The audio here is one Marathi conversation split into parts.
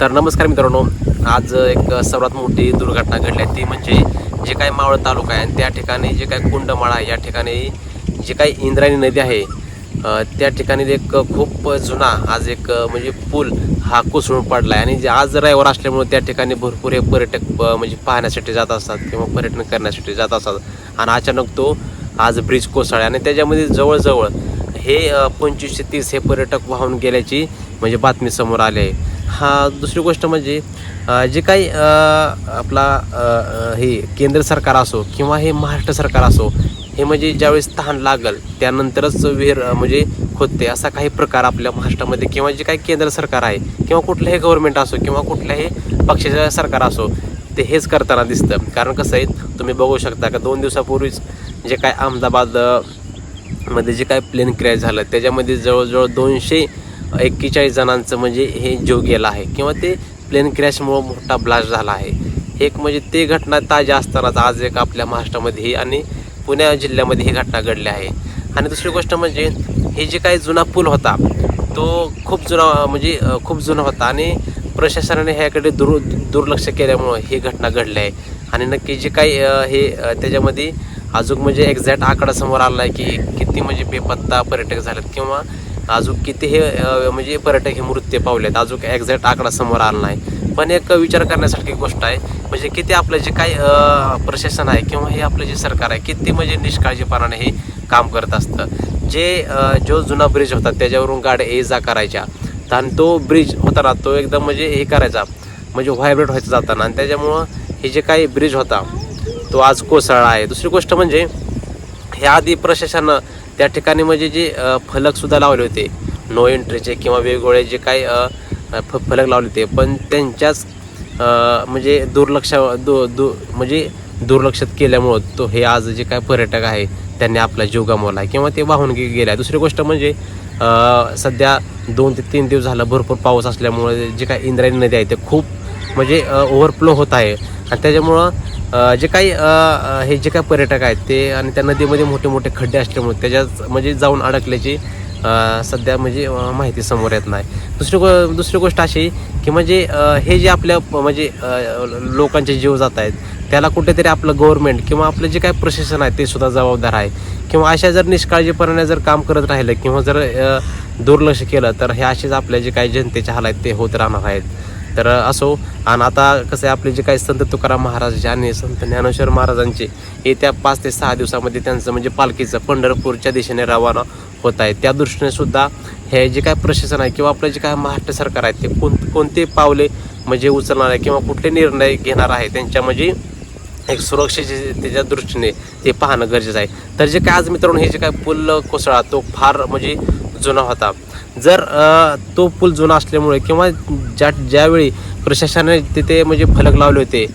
तर नमस्कार मित्रांनो आज एक सर्वात मोठी दुर्घटना घडली आहे. ती म्हणजे जे काही मावळ तालुका आहे आणि त्या ठिकाणी जे काही कुंडमाळा या ठिकाणी जे काही इंद्रायणी नदी आहे त्या ठिकाणी एक खूप जुना आज एक म्हणजे पूल हा कोसळून पडला आहे आणि जे आज रविवार असल्यामुळे त्या ठिकाणी भरपूर हे पर्यटक म्हणजे पाहण्यासाठी जात असतात किंवा पर्यटन करण्यासाठी जात असतात. आणि अचानक तो आज ब्रिज कोसळला आणि त्याच्यामध्ये जवळजवळ हे पंचवीसशे पंचवीस ते तीस हे पर्यटक वाहून गेल्याची म्हणजे बातमी समोर आली आहे. हा दुसरी गोष्ट म्हणजे जे काही आपला हे केंद्र सरकार असो किंवा हे महाराष्ट्र सरकार असो हे म्हणजे ज्यावेळेस तहान लागल त्यानंतरच विहीर म्हणजे खोदते असा काही प्रकार आपल्या महाराष्ट्रामध्ये किंवा जे काही केंद्र सरकार आहे किंवा कुठलंही गव्हर्नमेंट असो किंवा कुठल्याही पक्षाचं सरकार असो ते हेच करताना दिसतं. कारण कसं आहे तुम्ही बघू शकता का दोन दिवसापूर्वीच जे काय अहमदाबादमध्ये जे काय प्लेन क्रॅश झालं त्याच्यामध्ये जवळजवळ दोनशे एक्केचाळीस जणांचं म्हणजे हे जीव गेला आहे. किंवा ते प्लेन क्रॅशमुळं मोठा ब्लास्ट झाला आहे. एक म्हणजे ते घटना ताज्या असतानाच आज एक आपल्या महाराष्ट्रामध्ये ही आणि पुण्या जिल्ह्यामध्ये ही घटना घडली आहे. आणि दुसरी गोष्ट म्हणजे हे जे काही जुना पूल होता तो खूप जुना म्हणजे खूप जुना होता. आणि प्रशासनाने ह्याकडे दुर् दुर्लक्ष केल्यामुळं ही घटना घडली आहे. आणि नक्की जे काही हे त्याच्यामध्ये अजून म्हणजे एक्झॅक्ट आकडा समोर आला आहे की किती म्हणजे बेपत्ता पर्यटक झालेत किंवा अजून किती हे म्हणजे पर्यटक हे मृत्यू पावले आहेत अजून एक्झॅक्ट आकडा समोर आला नाही. पण एक विचार करण्यासारखी गोष्ट आहे म्हणजे किती आपलं जे काही प्रशासन आहे किंवा हे आपलं जे सरकार आहे किती म्हणजे निष्काळजीपणाने हे काम करत असतं. जे जो जुना ब्रिज होता त्याच्यावरून गाड्या ये जा करायच्या. आणि तो ब्रिज होता ना तो एकदम म्हणजे हे करायचा. म्हणजे व्हायब्रेट व्हायचा जाताना. आणि त्याच्यामुळं हे जे काही ब्रिज होता तो आज कोसळला आहे. दुसरी गोष्ट म्हणजे हे आधी प्रशासन त्या ठिकाणी म्हणजे जे फलकसुद्धा लावले होते. नो एंट्रीचे किंवा वेगवेगळे जे काही फ फलक लावले होते. पण त्यांच्याच म्हणजे दुर्लक्ष दु दु म्हणजे दुर्लक्षित केल्यामुळं तो हे आज जे काय पर्यटक आहे त्यांनी आपला जीव गमावला आहे किंवा ते वाहून गे आहे दुसरी गोष्ट म्हणजे सध्या दोन ते तीन दिवस झाला भरपूर पाऊस असल्यामुळे जे काय इंद्रायणी नदी आहे ते खूप म्हणजे ओव्हरफ्लो होत आहे. आणि त्याच्यामुळं जे काही हे जे काही पर्यटक आहेत ते आणि त्या नदीमध्ये मोठे मोठे खड्डे असल्यामुळे त्याच्यात म्हणजे जाऊन अडकल्याची सध्या म्हणजे माहिती समोर येत नाही. दुसरी गो दुसरी गोष्ट अशी की म्हणजे हे जे आपल्या म्हणजे लोकांचे जीव जात आहेत त्याला कुठेतरी आपलं गव्हर्नमेंट किंवा आपलं जे काही प्रशासन आहे ते सुद्धा जबाबदार आहे. किंवा अशा जर निष्काळजीपणाने जर काम करत राहिलं किंवा जर दुर्लक्ष केलं तर हे असेच आपल्या जे काही जनतेचे हाल आहेत ते होत राहणार आहेत. तर असो आणि आता कसं आहे आपले जे काही संत तुकाराम महाराज आणि संत ज्ञानेश्वर महाराजांचे येत्या पाच ते सहा दिवसामध्ये त्यांचं म्हणजे पालखीचं पंढरपूरच्या दिशेने रवाना होत आहे. त्या दृष्टीने सुद्धा हे जे काय प्रशासन आहे किंवा आपलं जे काय महाराष्ट्र सरकार आहे ते कोण कोणते पावले म्हणजे उचलणार आहे किंवा कुठले निर्णय घेणार आहे त्यांच्या म्हणजे एक सुरक्षेचे त्याच्या दृष्टीने ते पाहणं गरजेचं आहे. तर जे काय आज मित्रांनो हे जे काय पूल कोसळा तो फार म्हणजे जुना होता. जर तो पूल जुना असल्यामुळे किंवा ज्या ज्यावेळी प्रशासनाने तिथे म्हणजे फलक लावले होते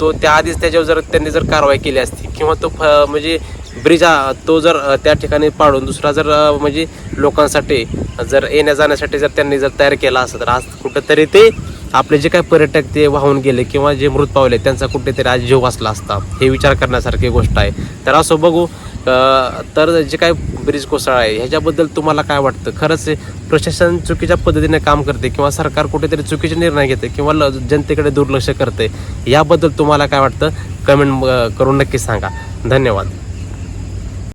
तो त्याआधीच त्याच्यावर जर त्यांनी जर कारवाई केली असती किंवा तो फ म्हणजे ब्रिज तो जर त्या ठिकाणी पाडून दुसरा जर म्हणजे लोकांसाठी जर येण्या जाण्यासाठी जर त्यांनी जर तयार केला असं तर आज कुठंतरी ते आपले जे काही पर्यटक ते वाहून गेले किंवा जे मृत पावले त्यांचा कुठेतरी आज जीव वाचला असता. हे विचार करण्यासारखी गोष्ट आहे. तर असं बघू तर जे काही ब्रिज कोसळ आहे ह्याच्याबद्दल तुम्हाला काय वाटतं? खरंच हे प्रशासन चुकीच्या पद्धतीने काम करते किंवा सरकार कुठेतरी चुकीचे निर्णय घेते किंवा ल जनतेकडे दुर्लक्ष करते याबद्दल तुम्हाला काय वाटतं? कमेंट करून नक्की सांगा. धन्यवाद.